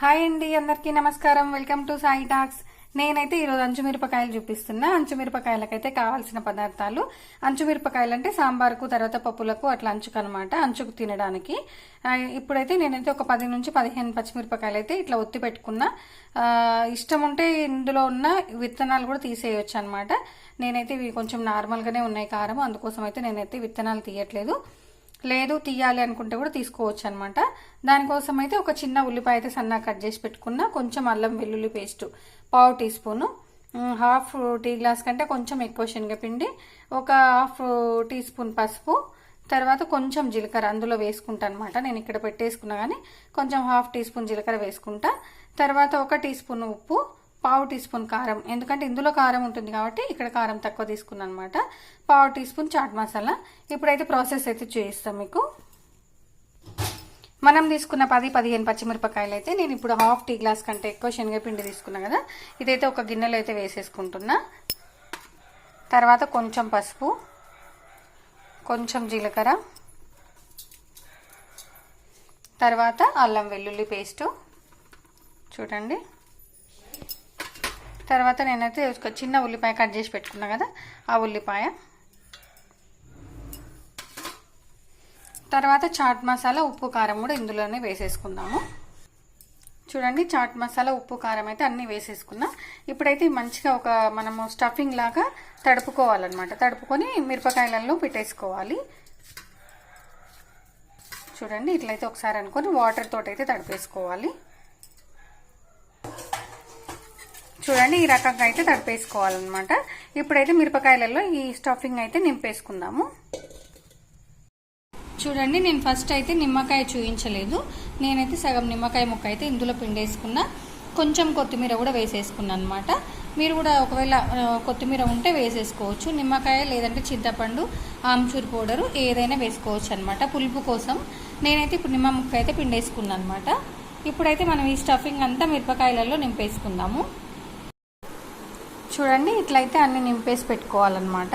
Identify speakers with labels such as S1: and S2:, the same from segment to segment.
S1: Hi అండి అందరికీ నమస్కారం. Welcome to Sai talks. నేనైతే ఈరోజు అంచు మిరపకాయలు చూపిస్తున్నా. అంచు మిరపకాయలకైతే కావాల్సిన పదార్థాలు. అంచుమిరపకాయలు అంటే సాంబార్కు తర్వాత పప్పులకు అట్లా అంచుకు అనమాట అంచుకు తినడానికి. ఇప్పుడైతే నేనైతే ఒక పది నుంచి పదిహేను పచ్చిమిరపకాయలు అయితే ఇట్లా ఒత్తి పెట్టుకున్నా. ఇష్టం ఉంటే ఇందులో ఉన్న విత్తనాలు కూడా తీసేయొచ్చు అనమాట నేనైతే ఇవి కొంచెం నార్మల్గానే ఉన్నాయి కారం అందుకోసం అయితే నేనైతే విత్తనాలు తీయట్లేదు. లేదు తీయాలి అనుకుంటే కూడా తీసుకోవచ్చు అనమాట దానికోసం అయితే ఒక చిన్న ఉల్లిపాయ అయితే సన్నగా కట్ చేసి పెట్టుకున్న కొంచెం అల్లం వెల్లుల్లి పేస్ట్ పావు teaspoon half tea glass కంటే కొంచెం ఎక్కువ శనగపిండి ఒక హాఫ్ టీ స్పూన్ పసుపు తర్వాత కొంచెం జీలకర్ర అందులో వేసుకుంటా అనమాట నేను ఇక్కడ పెట్టేసుకున్నా కానీ కొంచెం హాఫ్ టీ స్పూన్ జీలకర్ర వేసుకుంటా. తర్వాత ఒక టీ స్పూన్ ఉప్పు పావు టీ స్పూన్ కారం. ఎందుకంటే ఇందులో కారం ఉంటుంది కాబట్టి ఇక్కడ కారం తక్కువ తీసుకున్నాను అనమాట పావు టీ స్పూన్ చాట్ మసాలా. ఇప్పుడైతే ప్రాసెస్ అయితే చేయిస్తాం మీకు. మనం తీసుకున్న పది పదిహేను పచ్చిమిరపకాయలు అయితే నేను ఇప్పుడు హాఫ్ టీ గ్లాస్ కంటే ఎక్కువ శనగపిండి తీసుకున్నా కదా. ఇదైతే ఒక గిన్నెలో అయితే వేసేసుకుంటున్నా. తర్వాత కొంచెం పసుపు కొంచెం జీలకర్ర తర్వాత అల్లం వెల్లుల్లి పేస్టు. చూడండి. తర్వాత నేనైతే ఒక చిన్న ఉల్లిపాయ కట్ చేసి పెట్టుకున్నా కదా ఆ ఉల్లిపాయ. తర్వాత చాట్ మసాలా ఉప్పు కారం కూడా ఇందులోనే వేసేసుకుందాము. చూడండి చాట్ మసాలా ఉప్పు కారం అయితే అన్నీ వేసేసుకున్నా. ఇప్పుడైతే మంచిగా ఒక మనము స్టఫింగ్ లాగా తడుపుకోవాలన్నమాట. తడుపుకొని మిరపకాయలలో పెట్టేసుకోవాలి. చూడండి ఇట్లయితే ఒకసారి అనుకొని వాటర్ తోటైతే అయితే తడిపేసుకోవాలి. చూడండి ఈ రకంగా అయితే తడిపేసుకోవాలన్నమాట. ఇప్పుడైతే మిరపకాయలలో ఈ స్టఫింగ్ అయితే నింపేసుకుందాము. చూడండి నేను ఫస్ట్ అయితే నిమ్మకాయ చూపించలేదు నేనైతే సగం నిమ్మకాయ ముక్క అయితే ఇందులో పిండేసుకున్నా. కొంచెం కొత్తిమీర కూడా వేసేసుకున్నాను అనమాట మీరు కూడా ఒకవేళ కొత్తిమీర ఉంటే వేసేసుకోవచ్చు. నిమ్మకాయ లేదంటే చింతపండు ఆమ్చూర్ పౌడరు ఏదైనా వేసుకోవచ్చు అనమాట పులుపు కోసం. నేనైతే ఇప్పుడు నిమ్మ ముక్క అయితే పిండేసుకున్నాను అనమాట ఇప్పుడైతే మనం ఈ స్టఫింగ్ అంతా మిరపకాయలలో నింపేసుకుందాము. చూడండి ఇట్లయితే అన్ని నింపేసి పెట్టుకోవాలన్నమాట.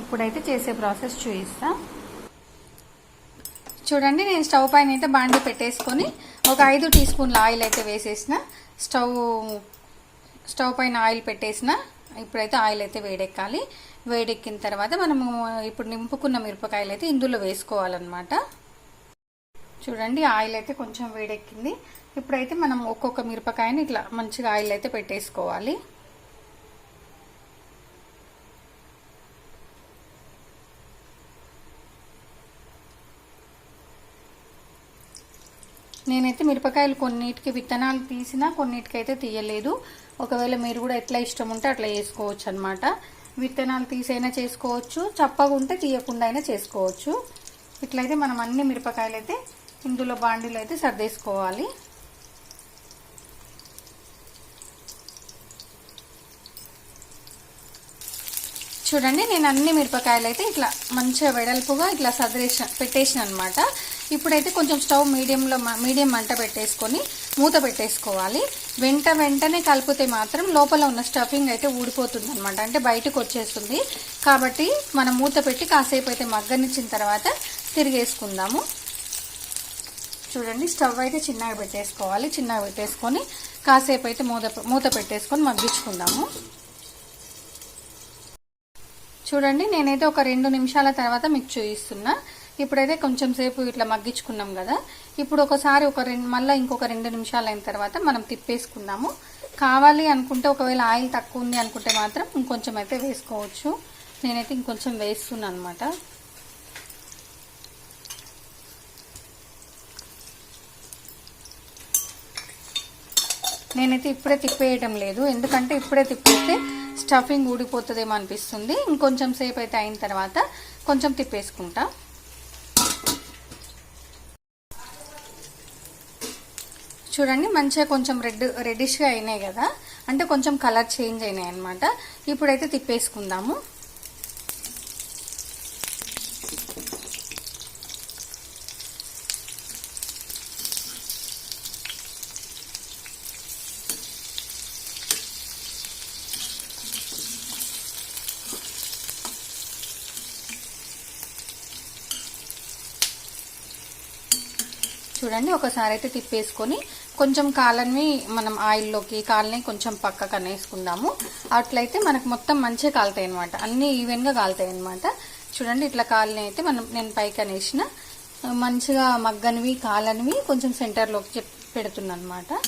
S1: ఇప్పుడైతే చేసే ప్రాసెస్ చూపిస్తా. చూడండి నేను స్టవ్ పైన అయితే బాండి పెట్టేసుకొని ఒక ఐదు టీ స్పూన్ల ఆయిల్ అయితే వేసేసిన. స్టవ్ స్టవ్ పైన ఆయిల్ పెట్టేసిన. ఇప్పుడైతే ఆయిల్ అయితే వేడెక్కాలి. వేడెక్కిన తర్వాత మనము ఇప్పుడు నింపుకున్న మిరపకాయలు అయితే ఇందులో వేసుకోవాలన్నమాట. చూడండి ఆయిల్ అయితే కొంచెం వేడెక్కింది. ఇప్పుడైతే మనం ఒక్కొక్క మిరపకాయని ఇట్లా మంచిగా ఆయిల్ అయితే పెట్టేసుకోవాలి. నేనైతే మిరపకాయలు కొన్నిటికి విత్తనాలు తీసినా కొన్నిటికైతే తీయలేదు. ఒకవేళ మీరు కూడా ఎట్లా ఇష్టం ఉంటే అట్లా చేసుకోవచ్చు అనమాట విత్తనాలు తీసైనా చేసుకోవచ్చు చప్పగా ఉంటే తీయకుండా అయినా చేసుకోవచ్చు. ఇట్లయితే మనం అన్ని మిరపకాయలు అయితే ఇందులో బాండీలో అయితే సర్దేసుకోవాలి. చూడండి నేను అన్ని మిరపకాయలు అయితే ఇట్లా మంచిగా వెడల్పుగా ఇట్లా సదిరేసిన పెట్టేసిన అనమాట ఇప్పుడైతే కొంచెం స్టవ్ మీడియంలో మీడియం మంట పెట్టేసుకొని మూత పెట్టేసుకోవాలి. వెంట వెంటనే కలిపితే మాత్రం లోపల ఉన్న స్టఫింగ్ అయితే ఊడిపోతుంది అనమాట అంటే బయటకు వచ్చేస్తుంది. కాబట్టి మనం మూత పెట్టి కాసేపు అయితే మగ్గనిచ్చిన తర్వాత తిరిగేసుకుందాము. చూడండి స్టవ్ అయితే చిన్నగా పెట్టేసుకోవాలి. చిన్నగా పెట్టేసుకొని కాసేపు అయితే మూత మూత పెట్టేసుకొని మగ్గించుకుందాము. చూడండి నేనైతే ఒక రెండు నిమిషాల తర్వాత మీకు చూపిస్తున్నా. ఇప్పుడైతే కొంచెం సేపు ఇట్లా మగ్గించుకున్నాం కదా. ఇప్పుడు ఒకసారి ఒక రెండు మళ్ళీ ఇంకొక రెండు నిమిషాలు అయిన తర్వాత మనం తిప్పేసుకుందాము. కావాలి అనుకుంటే ఒకవేళ ఆయిల్ తక్కువ ఉంది అనుకుంటే మాత్రం ఇంకొంచెం అయితే వేసుకోవచ్చు. నేనైతే ఇంకొంచెం వేస్తున్నాను అనమాట నేనైతే ఇప్పుడే తిప్పేయటం లేదు. ఎందుకంటే ఇప్పుడే తిప్పేస్తే స్టఫింగ్ ఊడిపోతుందేమో అనిపిస్తుంది. ఇంకొంచెం సేపు అయితే అయిన తర్వాత కొంచెం తిప్పేసుకుంటా. చూడండి మంచిగా కొంచెం రెడ్ రెడ్డిష్గా అయినాయి కదా. అంటే కొంచెం కలర్ చేంజ్ అయినాయి అనమాట ఇప్పుడైతే తిప్పేసుకుందాము. చూడండి ఒకసారి అయితే తిప్పేసుకొని కొంచెం కాలన్ని మనం ఆయిల్లోకి కాలని కొంచెం పక్కకు అనేసుకుందాము. అట్లయితే మనకు మొత్తం మంచిగా కాలుతాయి అనమాట అన్నీ ఈవెన్గా కాలుతాయి అనమాట చూడండి ఇట్లా కాలని అయితే మనం నేను పైకి అనేసిన మంచిగా మగ్గనివి కాలనివి కొంచెం సెంటర్లోకి పెడుతున్నాను అనమాట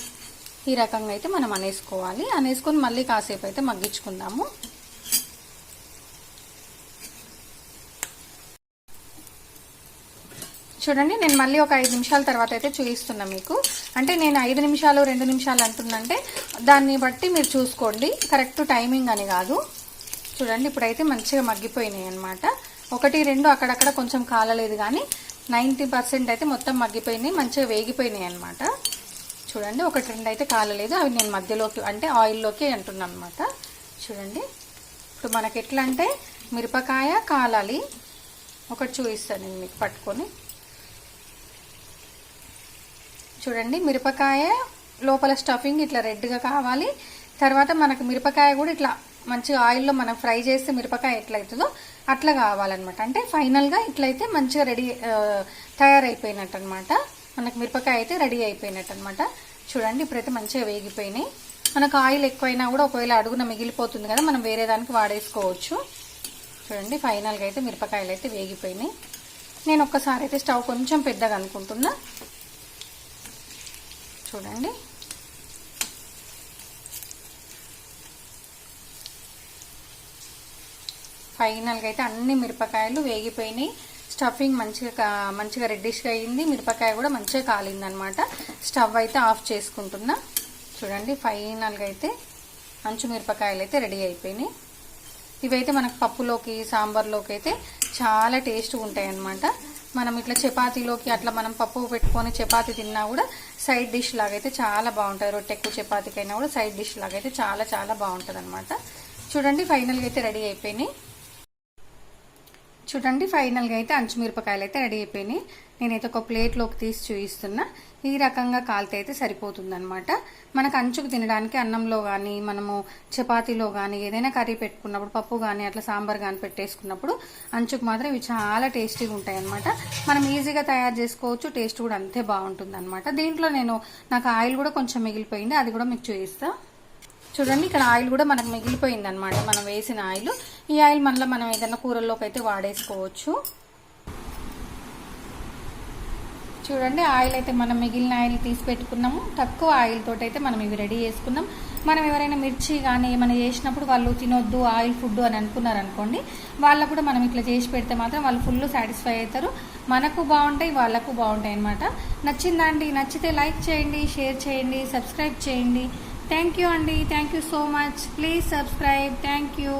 S1: ఈ రకంగా అయితే మనం అనేసుకోవాలి. అనేసుకొని మళ్ళీ కాసేపు అయితే మగ్గించుకుందాము. చూడండి నేను మళ్ళీ ఒక ఐదు నిమిషాల తర్వాత అయితే చూపిస్తున్నా మీకు. అంటే నేను ఐదు నిమిషాలు రెండు నిమిషాలు అంటున్నంటే దాన్ని బట్టి మీరు చూసుకోండి. కరెక్ట్ టైమింగ్ అని కాదు. చూడండి ఇప్పుడైతే మంచిగా మగ్గిపోయినాయి అనమాట ఒకటి రెండు అక్కడక్కడ కొంచెం కాలలేదు కానీ నైంటీ పర్సెంట్ అయితే మొత్తం మగ్గిపోయినాయి మంచిగా వేగిపోయినాయి అనమాట చూడండి ఒకటి రెండు అయితే కాలలేదు. అవి నేను మధ్యలోకి అంటే ఆయిల్లోకి అంటున్నాను అనమాట చూడండి ఇప్పుడు మనకి ఎట్లా అంటే మిరపకాయ కాలాలి. ఒకటి చూపిస్తాను నేను మీకు పట్టుకొని. చూడండి మిరపకాయ లోపల స్టఫింగ్ ఇట్లా రెడ్గా కావాలి. తర్వాత మనకు మిరపకాయ కూడా ఇట్లా మంచిగా ఆయిల్లో మనం ఫ్రై చేస్తే మిరపకాయ ఎట్లయితుందో అట్లా కావాలన్నమాట. అంటే ఫైనల్గా ఇట్లయితే మంచిగా రెడీ తయారైపోయినట్టు అనమాట మనకు మిరపకాయ అయితే రెడీ అయిపోయినట్టు అనమాట చూడండి ఇప్పుడైతే మంచిగా వేగిపోయినాయి. మనకు ఆయిల్ ఎక్కువైనా కూడా ఒకవేళ అడుగున మిగిలిపోతుంది కదా మనం వేరే దానికి వాడేసుకోవచ్చు. చూడండి ఫైనల్గా అయితే మిరపకాయలు అయితే వేగిపోయినాయి. నేను ఒక్కసారి అయితే స్టవ్ కొంచెం పెద్దగా అనుకుంటున్నా. చూడండి. ఫైనల్గా అయితే అన్ని మిరపకాయలు వేగిపోయినాయి. స్టఫింగ్ మంచిగా మంచిగా రెడ్డిష్గా అయింది. మిరపకాయ కూడా మంచిగా కాలిందనమాట. స్టవ్ అయితే ఆఫ్ చేసుకుంటున్నా. చూడండి ఫైనల్గా అయితే అంచు మిరపకాయలు అయితే రెడీ అయిపోయినాయి. ఇవైతే మనకు పప్పులోకి సాంబార్లోకి అయితే చాలా టేస్ట్గా ఉంటాయి అనమాట మనం ఇట్లా చపాతీలోకి అట్లా మనం పప్పు పెట్టుకొని చపాతీ తిన్నా కూడా సైడ్ డిష్ లాగైతే చాలా బాగుంటుంది. రొట్టెక్కు చపాతీకైనా కూడా సైడ్ డిష్ లాగైతే చాలా చాలా బాగుంటుంది అనమాట చూడండి ఫైనల్గా అయితే రెడీ అయిపోయినాయి. చూడండి ఫైనల్గా అయితే అంచు మిరపకాయలు అయితే రెడీ అయిపోయినాయి. నేనైతే ఒక ప్లేట్లోకి తీసి చూపిస్తున్నా ఈ రకంగా కాలితే అయితే సరిపోతుంది అనమాట మనకు అంచుకు తినడానికి అన్నంలో కానీ మనము చపాతీలో కానీ ఏదైనా కర్రీ పెట్టుకున్నప్పుడు పప్పు కానీ అట్లా సాంబార్ కానీ పెట్టేసుకున్నప్పుడు అంచుకు మాత్రం ఇవి చాలా టేస్టీగా ఉంటాయి అనమాట మనం ఈజీగా తయారు చేసుకోవచ్చు టేస్ట్ కూడా అంతే బాగుంటుంది అనమాట దీంట్లో నేను నాకు ఆయిల్ కూడా కొంచెం మిగిలిపోయింది అది కూడా మీకు చూపిస్తాను చూడండి ఇక్కడ ఆయిల్ కూడా మనకు మిగిలిపోయింది అనమాట మనం వేసిన ఆయిల్. ఈ ఆయిల్ మళ్ళీ మనం ఏదైనా కూరల్లోకి అయితే వాడేసుకోవచ్చు. చూడండి ఆయిల్ అయితే మనం మిగిలిన ఆయిల్ తీసి పెట్టుకున్నాము. తక్కువ ఆయిల్ తోటి అయితే మనం ఇవి రెడీ చేసుకున్నాం. మనం ఎవరైనా మిర్చి కానీ ఏమైనా చేసినప్పుడు వాళ్ళు తినొద్దు ఆయిల్ ఫుడ్ అని అనుకున్నారనుకోండి వాళ్ళకు కూడా మనం ఇట్లా చేసి పెడితే మాత్రం వాళ్ళు ఫుల్ సాటిస్ఫై అవుతారు. మనకు బాగుంటాయి వాళ్ళకు బాగుంటాయి అనమాట నచ్చిందండి నచ్చితే లైక్ చేయండి షేర్ చేయండి సబ్స్క్రైబ్ చేయండి. థ్యాంక్ యూ అండి thank you so much. Please subscribe. Thank you.